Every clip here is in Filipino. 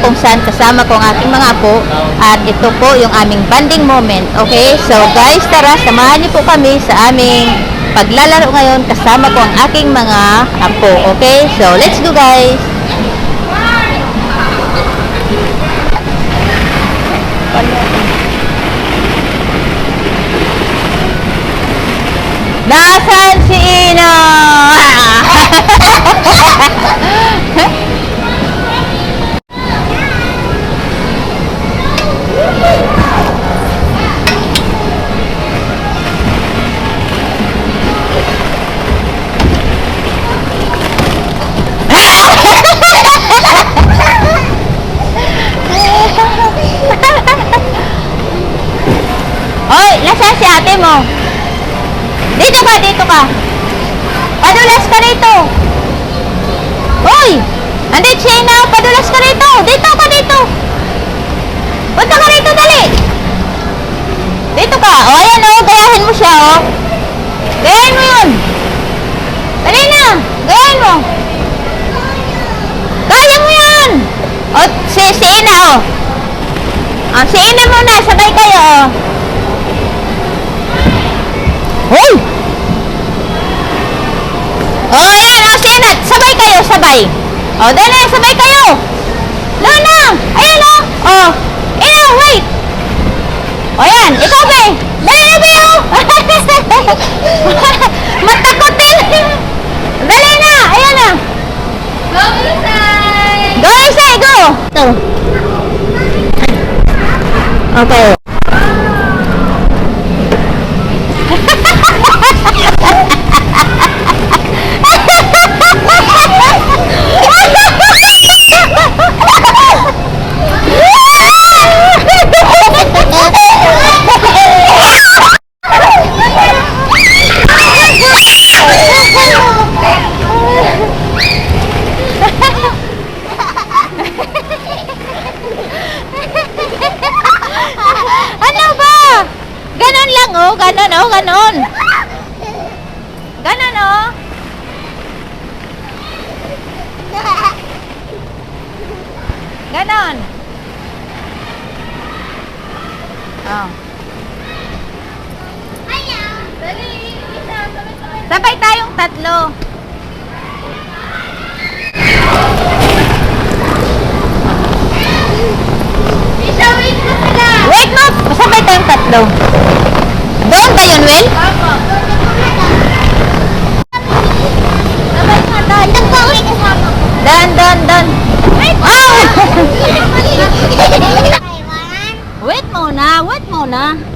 kung saan kasama ko ang aking mga apo at ito po yung aming banding moment. Okay? So guys, tara, samahan niyo po kami sa aming paglalaro ngayon kasama ko ang aking mga apo. Okay? So let's go guys! Nasaan si Ina? si, si Ina o. O, si Ina muna, sabay kayo o. Hoy! Oh, ayan, oh, sinat. Sabay kayo, sabay. Oh, dali, sabay kayo. Luna! Ayan, oh. Oh, ina, wait. Oh, yan. Ikaw, be. Dali, be, oh. Matakotin. Dali na. Ayan na. Go inside! Go inside, go. Ito. Okay. Ganon oh, ganon. Ganon oh. Ganon. Oh. Sabay tayong tatlo. Wait mo, sabay tayong tatlo. Po ulit kasama ko. Doon, doon, doon. Oh! wait muna, wait muna.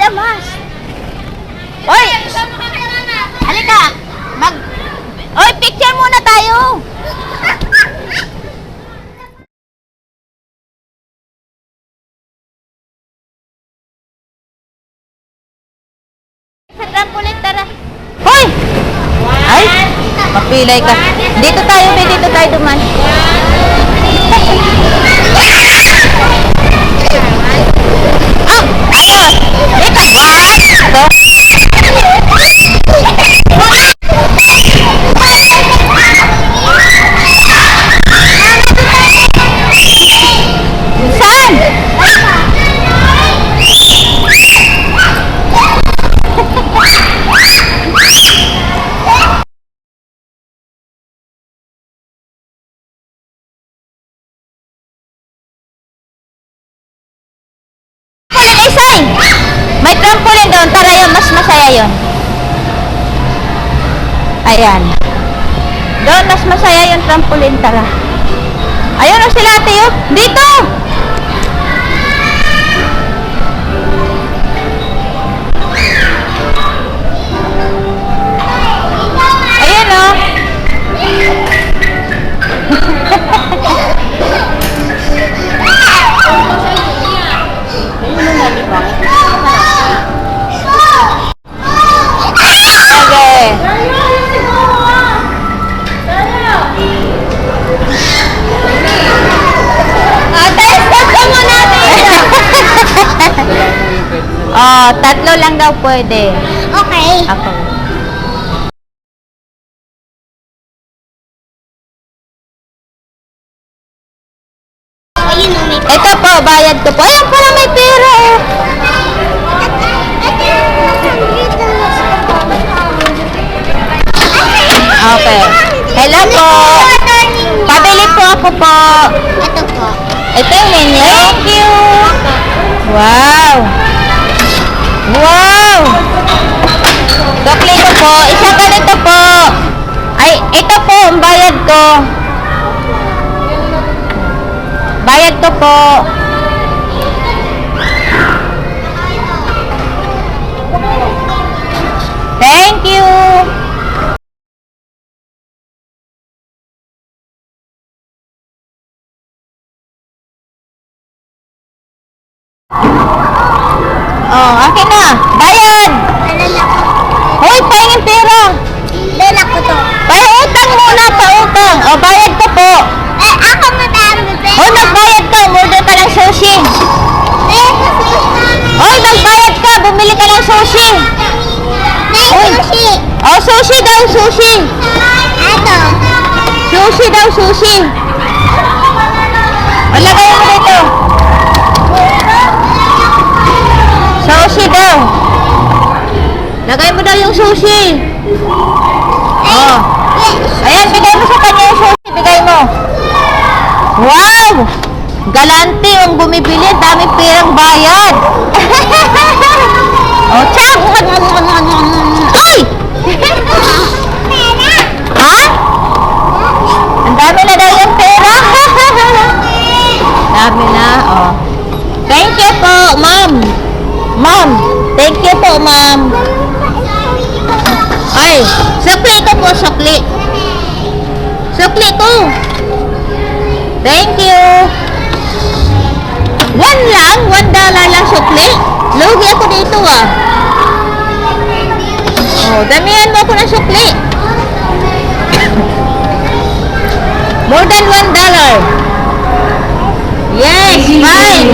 A mask. Hoy! Halika! Mag... Hoy, picture muna tayo! Hoy! Ay! Mapilay ka. Dito tayo, be. Dito tayo duman. Trampoline doon. Tara yun, mas masaya yun. Ayan. Doon, mas masaya yung trampoline. Tara. Ayun o sila, ate, oh. Dito! Ayan o. Tatlo lang daw pwede. Okay. Ako. Ayun o, may Ito po, bayad ko po. Ayan pala may pera oh. Okay. Hello po. Pabili po ako po. Ito po. Ito yung menu. Thank you. Wow. Wow. Chocolate po. Isang ganito po. Ay, ito po ang bayad ko. Bayad ko po. Thank you. Oh, akin na. Bayad. Hoy, pahingin pera. Lalak ko to. Pautang muna, pautang. O, bayad ko po. Eh, ako madami pera. Hoy, nagbayad ka. Order ka ng sushi. Eh, kasi Hoy, nagbayad ka. Bumili ka ng sushi. Sushi. Oh, sushi daw, sushi. Ito. Sushi daw, sushi. Malagay mo daw. Lagay mo daw yung sushi. Oh. Ayan, bigay mo sa kanya yung sushi. Bigay mo. Wow! Galante yung bumibili. Dami pirang bayad. oh, chak! Ay! ha? Ang dami na daw yung pera. dami na, oh. Thank you po, ma'am. Ma'am, thank you po, ma'am. Ay, sukli ko po, sukli. Sukli ko. Thank you. One lang, one dollar lang sukli. Lugi ako dito ah. Oh, damihan mo ako ng sukli. More than one dollar. Yes, fine.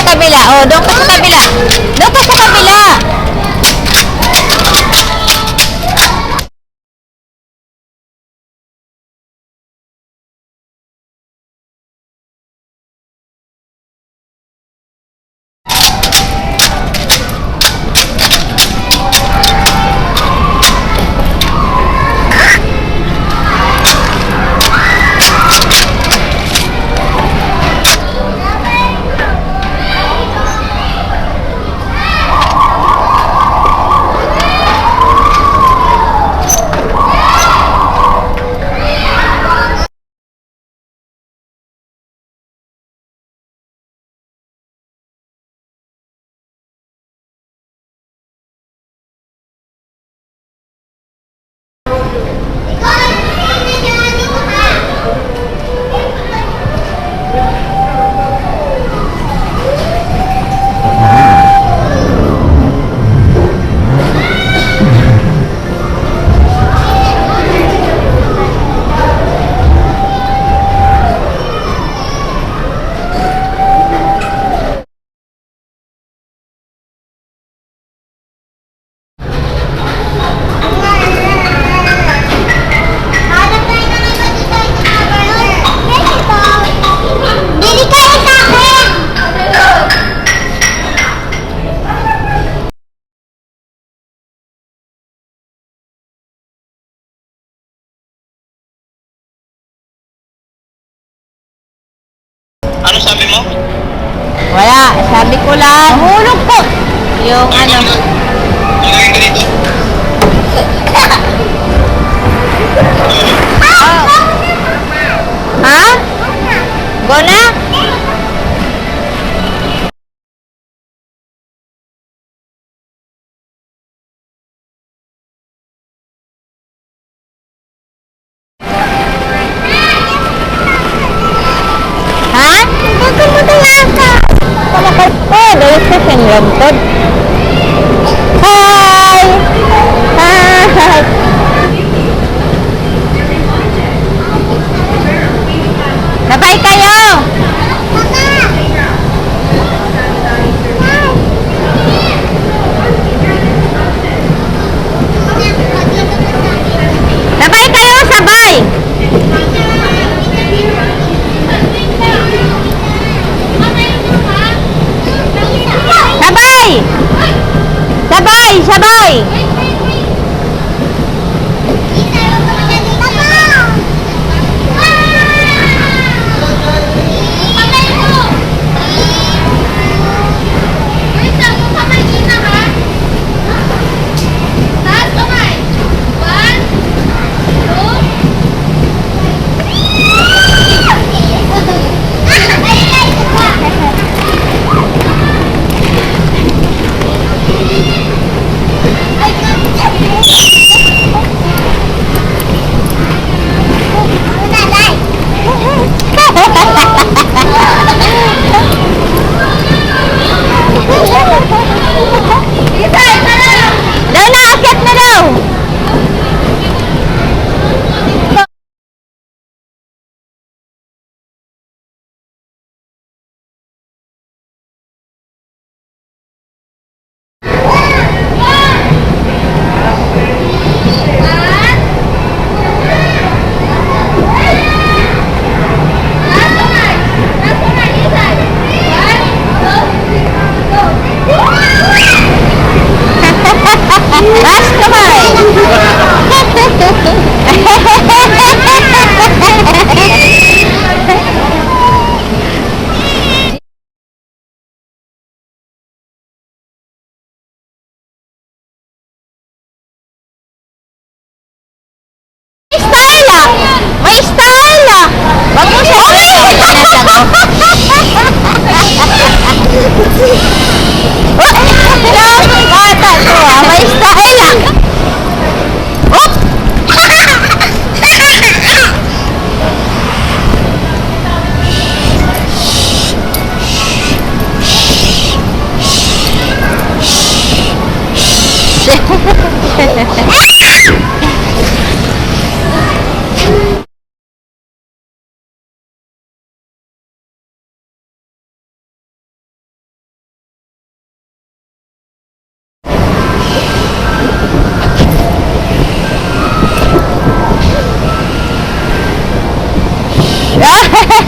Sa kabila. Oh, doon ka sa kabila. Doon ka sa kabila. Ano sabi mo? Wala. Sabi ko lang. Mahulog po. Yung ano. Lagay ka dito. Oh. Ha? Go na? Sa sinlantod. Hi! Hi! Sabay kayo! Sabay kayo, sabay! Sabay! Sabay, Bata to ah! May style ah! Oh!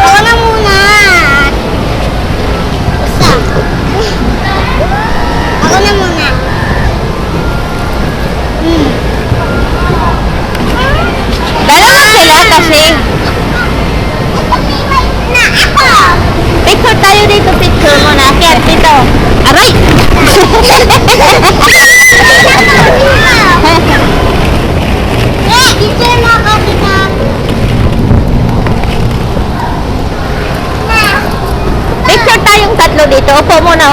Ako na muna. Basta. Ako na muna. Dalawa sila kasi. Na ako. Picture tayo dito, picture mo na. Kaya dito. Aray! Eh, dito na ako kita. Upo muna,